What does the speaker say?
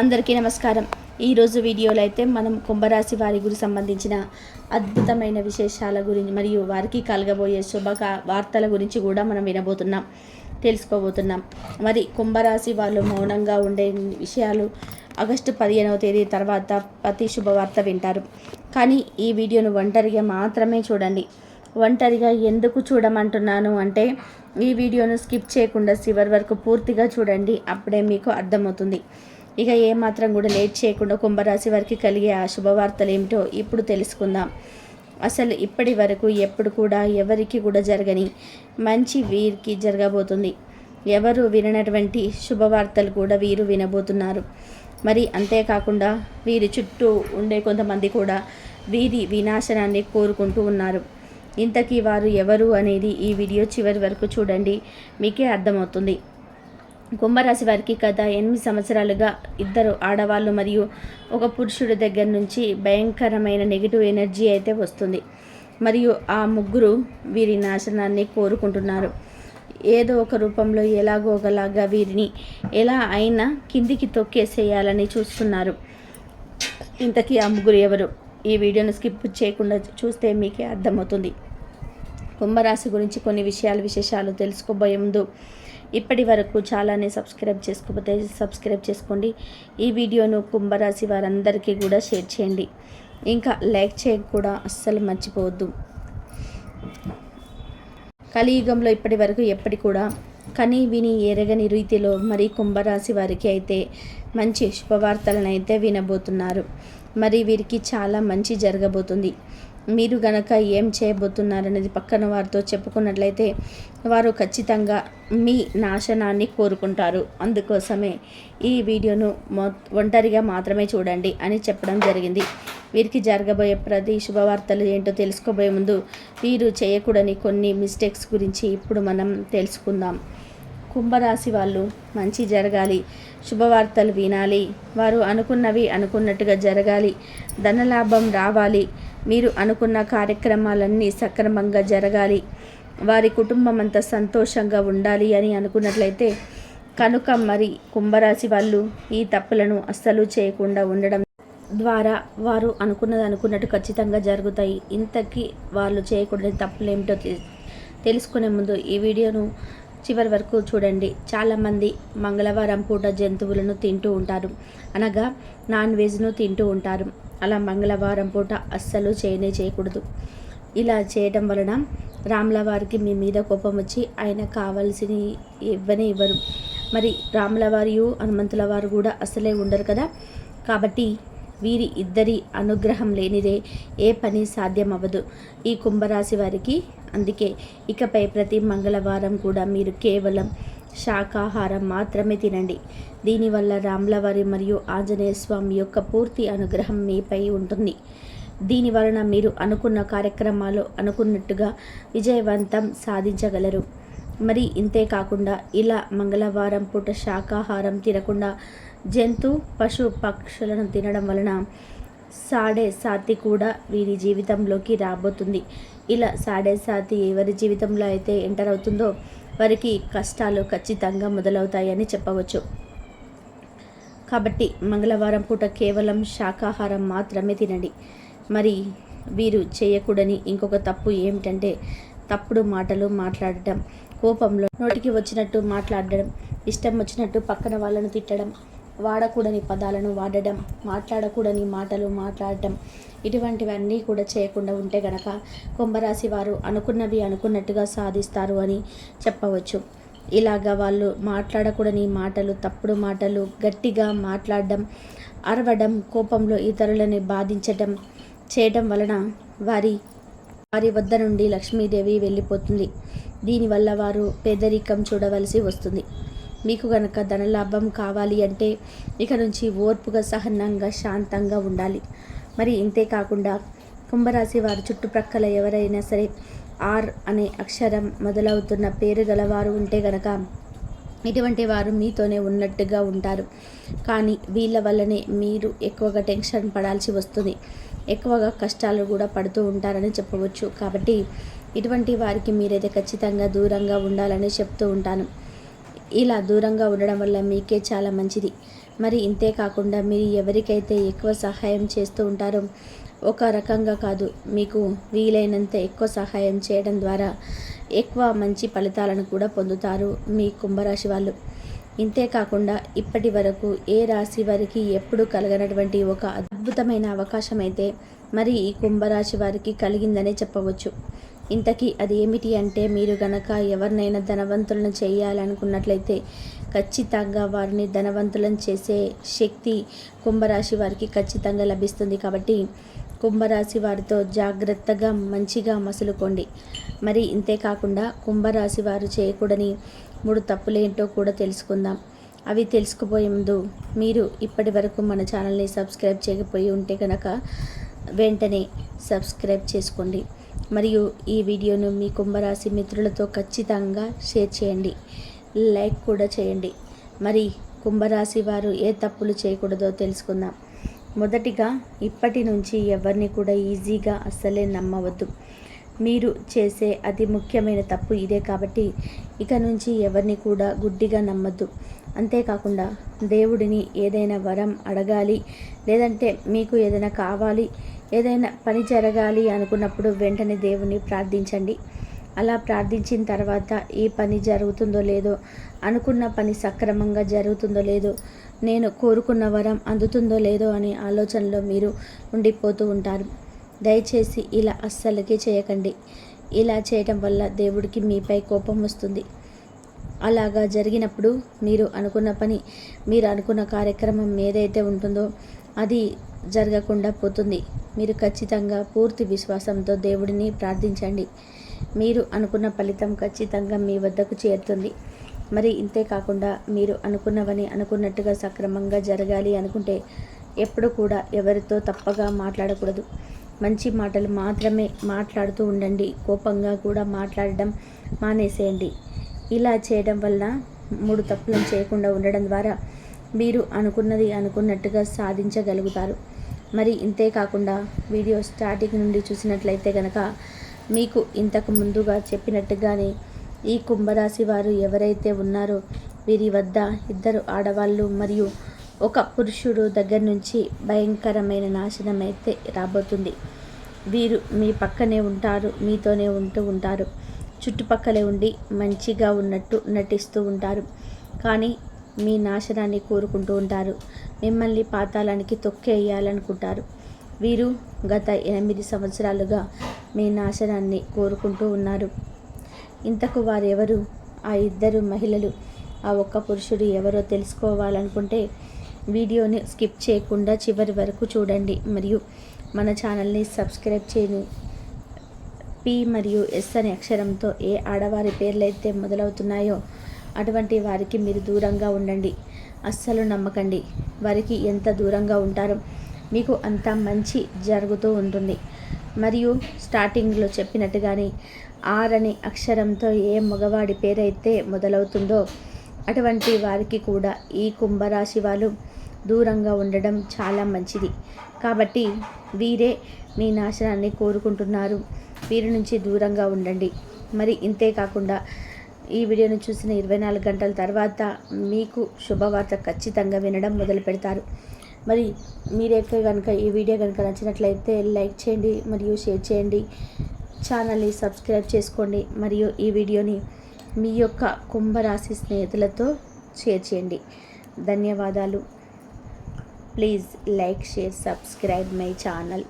అందరికీ నమస్కారం. ఈరోజు వీడియోలో అయితే మనం కుంభరాశి వారి గురి సంబంధించిన అద్భుతమైన విశేషాల గురించి మరియు వారికి కలగబోయే శుభ వార్తల గురించి కూడా మనం వినబోతున్నాం తెలుసుకోబోతున్నాం. మరి కుంభరాశి వాళ్ళు మౌనంగా ఉండే విషయాలు ఆగస్టు పదిహేనవ తేదీ తర్వాత ప్రతి శుభవార్త వింటారు. కానీ ఈ వీడియోను ఒంటరిగా మాత్రమే చూడండి. ఒంటరిగా ఎందుకు చూడమంటున్నాను అంటే ఈ వీడియోను స్కిప్ చేయకుండా చివరి వరకు పూర్తిగా చూడండి అప్పుడే మీకు అర్థమవుతుంది. ఇక ఏమాత్రం కూడా లేట్ చేయకుండా కుంభరాశి వారికి కలిగే ఆ శుభవార్తలు ఏమిటో ఇప్పుడు తెలుసుకుందాం. అసలు ఇప్పటి వరకు ఎప్పుడు కూడా ఎవరికి కూడా జరగని మంచి వీరికి జరగబోతుంది. ఎవరు విననటువంటి శుభవార్తలు కూడా వీరు వినబోతున్నారు. మరి అంతేకాకుండా వీరి చుట్టూ ఉండే కొంతమంది కూడా వీరి వినాశనాన్ని కోరుకుంటూ ఉన్నారు. ఇంతకీ వారు ఎవరు అనేది ఈ వీడియో చివరి వరకు చూడండి. మీకే అర్థమవుతుంది. కుంభరాశి వారికి గత ఎనిమిది సంవత్సరాలుగా ఇద్దరు ఆడవాళ్ళు మరియు ఒక పురుషుడి దగ్గర నుంచి భయంకరమైన నెగిటివ్ ఎనర్జీ అయితే వస్తుంది. మరియు ఆ ముగ్గురు వీరి నాశనాన్ని కోరుకుంటున్నారు. ఏదో ఒక రూపంలో ఎలాగో ఒకలాగా వీరిని ఎలా అయినా కిందికి తొక్కేసేయాలని చూస్తున్నారు. ఇంతకీ ఆ ముగ్గురు ఎవరు? ఈ వీడియోను స్కిప్ చేయకుండా చూస్తే మీకే అర్థమవుతుంది. కుంభరాశి గురించి కొన్ని విషయాలు విశేషాలు తెలుసుకోబోయే ముందు ఇప్పటి వరకు చాలానే సబ్స్క్రైబ్ చేసుకోకపోతే సబ్స్క్రైబ్ చేసుకోండి. ఈ వీడియోను కుంభరాశి వారందరికీ కూడా షేర్ చేయండి. ఇంకా లైక్ చేయక కూడా అస్సలు మర్చిపోవద్దు. కలియుగంలో ఇప్పటి వరకు ఎప్పటి కూడా కని విని ఎరగని రీతిలో మరి కుంభరాశి వారికి అయితే మంచి శుభవార్తలను అయితే వినబోతున్నారు. మరి వీరికి చాలా మంచి జరగబోతుంది. మీరు గనక ఏం చేయబోతున్నారనేది పక్కన వారితో చెప్పుకున్నట్లయితే వారు ఖచ్చితంగా మీ నాశనాన్ని కోరుకుంటారు. అందుకోసమే ఈ వీడియోను మొ ఒంటరిగా మాత్రమే చూడండి అని చెప్పడం జరిగింది. వీరికి జరగబోయే ప్రతి శుభవార్తలు ఏంటో తెలుసుకోబోయే ముందు వీరు చేయకూడని కొన్ని మిస్టేక్స్ గురించి ఇప్పుడు మనం తెలుసుకుందాం. కుంభరాశి వాళ్ళు మంచి జరగాలి. శుభవార్తలు వినాలి. వారు అనుకున్నవి అనుకున్నట్టుగా జరగాలి. ధనలాభం రావాలి. మీరు అనుకున్న కార్యక్రమాలన్నీ సక్రమంగా జరగాలి. వారి కుటుంబం అంతా సంతోషంగా ఉండాలి అని అనుకున్నట్లయితే కనుక మరి కుంభరాశి వాళ్ళు ఈ తప్పులను అస్సలు చేయకుండా ఉండడం ద్వారా వారు అనుకున్నది అనుకున్నట్టు ఖచ్చితంగా జరుగుతాయి. ఇంతకీ వాళ్ళు చేయకూడని తప్పులు ఏమిటో తెలుసుకునే ముందు ఈ వీడియోను చివరి వరకు చూడండి. చాలామంది మంగళవారం పూట జంతువులను తింటూ ఉంటారు. అనగా నాన్ వెజ్ను తింటూ ఉంటారు. అలా మంగళవారం పూట అస్సలు చేయనే చేయకూడదు. ఇలా చేయడం వలన రాముల వారికి మీ మీద కోపం వచ్చి ఆయన కావాల్సిన ఇవ్వనే ఇవ్వరు. మరి రాముల వారియు హనుమంతుల వారు కూడా అసలే ఉండరు కదా? కాబట్టి వీరి ఇద్దరి అనుగ్రహం లేనిదే ఏ పని సాధ్యం అవ్వదు ఈ కుంభరాశి వారికి అందుకే ఇకపై ప్రతి మంగళవారం కూడా మీరు కేవలం శాకాహారం మాత్రమే తినండి. దీనివల్ల రాములవారి మరియు ఆంజనేయ స్వామి యొక్క పూర్తి అనుగ్రహం మీపై ఉంటుంది. దీని వలన మీరు అనుకున్న కార్యక్రమాలు అనుకున్నట్టుగా విజయవంతం సాధించగలరు. మరి ఇంతే కాకుండా ఇలా మంగళవారం పూట శాకాహారం తినకుండా జంతు పశు పక్షులను తినడం వలన సాడే సాతి కూడా వీరి జీవితంలోకి రాబోతుంది. ఇలా సాడే సాతి ఎవరి జీవితంలో అయితే ఎంటర్ అవుతుందో వారికి కష్టాలు ఖచ్చితంగా మొదలవుతాయని చెప్పవచ్చు. కాబట్టి మంగళవారం పూట కేవలం శాకాహారం మాత్రమే తినండి. మరి వీరు చేయకూడని ఇంకొక తప్పు ఏమిటంటే తప్పుడు మాటలు మాట్లాడటం. కోపంలో నోటికి వచ్చినట్టు మాట్లాడడం ఇష్టం వచ్చినట్టు పక్కన వాళ్ళను తిట్టడం. వాడకూడని పదాలను వాడడం మాట్లాడకూడని మాటలు మాట్లాడటం ఇటువంటివన్నీ కూడా చేయకుండా ఉంటే గనక కుంభరాశి వారు అనుకున్నవి అనుకున్నట్టుగా సాధిస్తారు అని చెప్పవచ్చు. ఇలాగా వాళ్ళు మాట్లాడకూడని మాటలు తప్పుడు మాటలు గట్టిగా మాట్లాడడం అరవడం కోపంలో ఇతరులని బాధించటం చేయడం వలన వారి వారి వద్ద నుండి లక్ష్మీదేవి వెళ్ళిపోతుంది. దీనివల్ల వారు పేదరికం చూడవలసి వస్తుంది. మీకు గనక ధనలాభం కావాలి అంటే ఇక నుంచి ఓర్పుగా సహనంగా శాంతంగా ఉండాలి. మరి ఇంతే కాకుండా కుంభరాశి వారి చుట్టుప్రక్కల ఎవరైనా సరే ఆర్ అనే అక్షరం మొదలవుతున్న పేరు గలవారు ఉంటే గనక ఇటువంటి వారు మీతోనే ఉన్నట్టుగా ఉంటారు. కానీ వీళ్ళ వల్లనే మీరు ఎక్కువగా టెన్షన్ పడాల్సి వస్తుంది. ఎక్కువగా కష్టాలు కూడా పడుతూ ఉంటారని చెప్పవచ్చు. కాబట్టి ఇటువంటి వారికి మీరైతే ఖచ్చితంగా దూరంగా ఉండాలని చెప్తూ ఉంటాను. ఇలా దూరంగా ఉండడం వల్ల మీకే చాలా మంచిది. మరి ఇంతే కాకుండా మీరు ఎవరికైతే ఎక్కువ సహాయం చేస్తూ ఉంటారో ఒక రకంగా కాదు మీకు వీలైనంత ఎక్కువ సహాయం చేయడం ద్వారా ఎక్కువ మంచి ఫలితాలను కూడా పొందుతారు మీ కుంభరాశి వాళ్ళు. ఇంతే కాకుండా ఇప్పటి వరకు ఏ రాశి వారికి ఎప్పుడు కలగనటువంటి ఒక అద్భుతమైన అవకాశం అయితే మరి ఈ కుంభరాశి వారికి కలిగిందనే చెప్పవచ్చు. ఇంతకీ అది ఏమిటి అంటే మీరు గనక ఎవరినైనా ధనవంతులను చేయాలనుకున్నట్లయితే ఖచ్చితంగా వారిని ధనవంతులను చేసే శక్తి కుంభరాశి వారికి ఖచ్చితంగా లభిస్తుంది. కాబట్టి కుంభరాశి వారితో జాగ్రత్తగా మంచిగా మసులుకోండి. మరి ఇంతే కాకుండా కుంభరాశి వారు చేయకూడని మూడు తప్పులేంటో కూడా తెలుసుకుందాం. అవి తెలుసుకుపోయే ముందు మీరు ఇప్పటి వరకు మన ఛానల్ని సబ్స్క్రైబ్ చేయకపోయి ఉంటే కనుక వెంటనే సబ్స్క్రైబ్ చేసుకోండి. మరియు ఈ వీడియోను మీ కుంభరాశి మిత్రులతో ఖచ్చితంగా షేర్ చేయండి. లైక్ కూడా చేయండి. మరి కుంభరాశి వారు ఏ తప్పులు చేయకూడదో తెలుసుకుందాం. మొదటిగా ఇప్పటి నుంచి ఎవరిని కూడా ఈజీగా అస్సలే నమ్మవద్దు. మీరు చేసే అతి ముఖ్యమైన తప్పు ఇదే కాబట్టి ఇక నుంచి ఎవరిని కూడా గుడ్డిగా నమ్మద్దు. అంతేకాకుండా దేవుడిని ఏదైనా వరం అడగాలి లేదంటే మీకు ఏదైనా కావాలి ఏదైనా పని జరగాలి అనుకున్నప్పుడు వెంటనే దేవుని ప్రార్థించండి. అలా ప్రార్థించిన తర్వాత ఈ పని జరుగుతుందో లేదో అనుకున్న పని సక్రమంగా జరుగుతుందో లేదో నేను కోరుకున్న వరం అందుతుందో లేదో అనే ఆలోచనలో మీరు ఉండిపోతూ ఉంటారు. దయచేసి ఇలా అస్సలకే చేయకండి. ఇలా చేయటం వల్ల దేవుడికి మీపై కోపం వస్తుంది. అలాగా జరిగినప్పుడు మీరు అనుకున్న పని మీరు అనుకున్న కార్యక్రమం ఏదైతే ఉంటుందో అది జరగకుండా పోతుంది. మీరు ఖచ్చితంగా పూర్తి విశ్వాసంతో దేవుడిని ప్రార్థించండి. మీరు అనుకున్న ఫలితం ఖచ్చితంగా మీ వద్దకు చేరుతుంది. మరి ఇంతే కాకుండా మీరు అనుకున్నవని అనుకున్నట్టుగా సక్రమంగా జరగాలి అనుకుంటే ఎప్పుడు కూడా ఎవరితో తప్పగా మాట్లాడకూడదు. మంచి మాటలు మాత్రమే మాట్లాడుతూ ఉండండి. కోపంగా కూడా మాట్లాడడం మానేసేయండి. ఇలా చేయడం వల్ల మూడు తప్పులను చేయకుండా ఉండడం ద్వారా మీరు అనుకున్నది అనుకున్నట్టుగా సాధించగలుగుతారు. మరి ఇంతే కాకుండా వీడియో స్టార్టింగ్ నుండి చూసినట్లయితే కనుక మీకు ఇంతకు ముందుగా చెప్పినట్టుగానే ఈ కుంభరాశి వారు ఎవరైతే ఉన్నారో వీరి వద్ద ఇద్దరు ఆడవాళ్ళు మరియు ఒక పురుషుడు దగ్గర నుంచి భయంకరమైన నాశనం అయితే రాబోతుంది. వీరు మీ పక్కనే ఉంటారు మీతోనే ఉంటూ ఉంటారు. చుట్టుపక్కలే ఉండి మంచిగా ఉన్నట్టు నటిస్తూ ఉంటారు. కానీ మీ నాశనాన్ని కోరుకుంటూ ఉంటారు. మిమ్మల్ని పాతాళానికి తొక్కేయాలనుకుంటారు వీరు గత ఎనిమిది సంవత్సరాలుగా మీ నాశనాన్ని కోరుకుంటూ ఉన్నారు. ఇంతకు వారెవరు? ఆ ఇద్దరు మహిళలు ఆ ఒక్క పురుషుడు ఎవరో తెలుసుకోవాలనుకుంటే వీడియోని స్కిప్ చేయకుండా చివరి వరకు చూడండి. మరియు మన ఛానల్ని సబ్స్క్రైబ్ చేయను. పి మరియు ఎస్ అనే అక్షరంతో ఏ ఆడవారి పేర్లైతే మొదలవుతున్నాయో అటువంటి వారికి మీరు దూరంగా ఉండండి. అస్సలు నమ్మకండి. వారికి ఎంత దూరంగా ఉంటారో? మీకు అంత మంచి జరుగుతూ ఉంటుంది. మరియు స్టార్టింగ్లో చెప్పినట్టుగానే ఆర్ అనే అక్షరంతో ఏ మగవాడి పేరైతే మొదలవుతుందో అటువంటి వారికి కూడా ఈ కుంభరాశి వాళ్ళు దూరంగా ఉండడం చాలా మంచిది. కాబట్టి వీరే మీ నాశనాన్ని కోరుకుంటున్నారు. వీరి నుంచి దూరంగా ఉండండి. మరి ఇంతే కాకుండా ఈ వీడియోను చూసిన ఇరవై నాలుగు గంటల తర్వాత మీకు శుభవార్త ఖచ్చితంగా వినడం మొదలు పెడతారు. మరి మీరైతే కనుక ఈ వీడియో కనుక నచ్చినట్లయితే లైక్ చేయండి మరియు షేర్ చేయండి ఛానల్ని సబ్స్క్రైబ్ చేసుకోండి మరియు ఈ వీడియోని మీ యొక్క కుంభరాశి స్నేహితులతో షేర్ చేయండి. ధన్యవాదాలు. Please like share subscribe my channel.